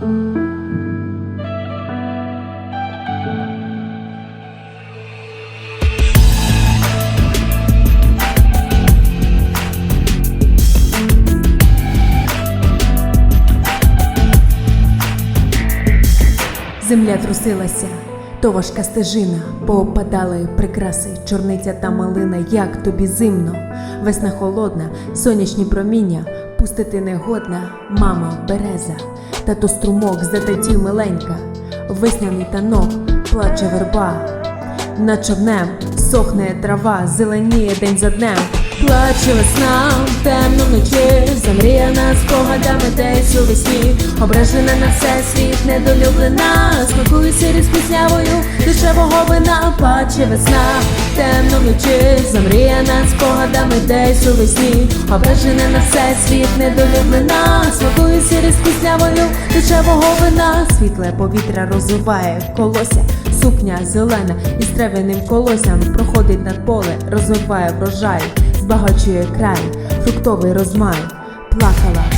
Земля трусилася, то важка стежина, поопадали прикраси, чорниця та малина, як тобі зимно, весна холодна, сонячні проміння пустити негодна, мама береза, тато струмок зататів миленька, весняний танок, плаче верба. Над човнем сохне трава, зеленіє день за днем. Плаче весна, темно вночі, замріяна спогадами десь у весні, ображена на все світ, недолюблена, смакує сирі з піснявою дешевого вина, плаче весна, темно вночі, замріяна спогадами десь у весні, ображена на все світ, недолюблена, смакує сирі з піснявою дешевого вина, світле повітря розуває колося. Сукня зелена із трав'яним колоссям. Проходить над поле, розвиває врожай, збагачує край, фруктовий розмай, плакала.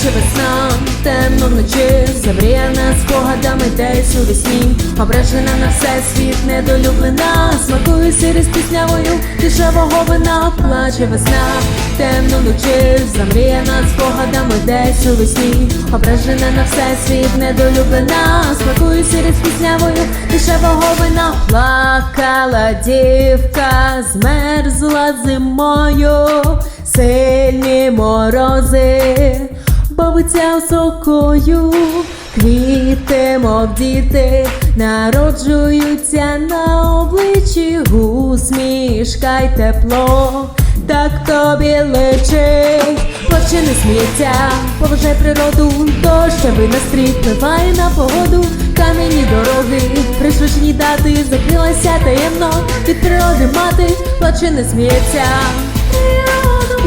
Плаче весна, темно вночі, завріяна спогадами десь у весні, ображена на все світ, недолюблена, смакує сири піснявою дешевого вина, плаче весна, темно вночі, замріяна спогадами десь у весні, ображена на все світ, недолюблена, смакує з піснявою дешевого вина, плакала дівка, змерзла зимою, сильні морози бавиться сокою, квіти, мов діти, народжуються на обличчі, усмішка й тепло, так тобі личить, плаче не сміється, поважай природу, дощовий настрій впливає на погоду, кам'яні дороги, пришвидшені дати, закрилася таємно від природи мати, плаче не сміється,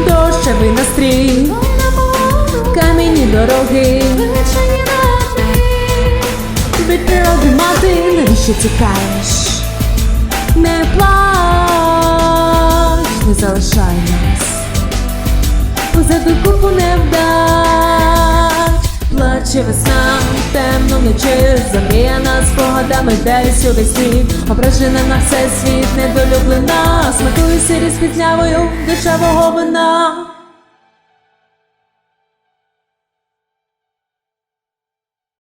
дощовий настрій дороги. Від природи мати, навіщо тікаєш? Не плач, не залишай нас. Позаду купу невдач Плаче весна, темно вночі Замріяна спогадами десь у весні Ображена на все світ, недолюблена Смакує сирі з пізнявою дешевого вина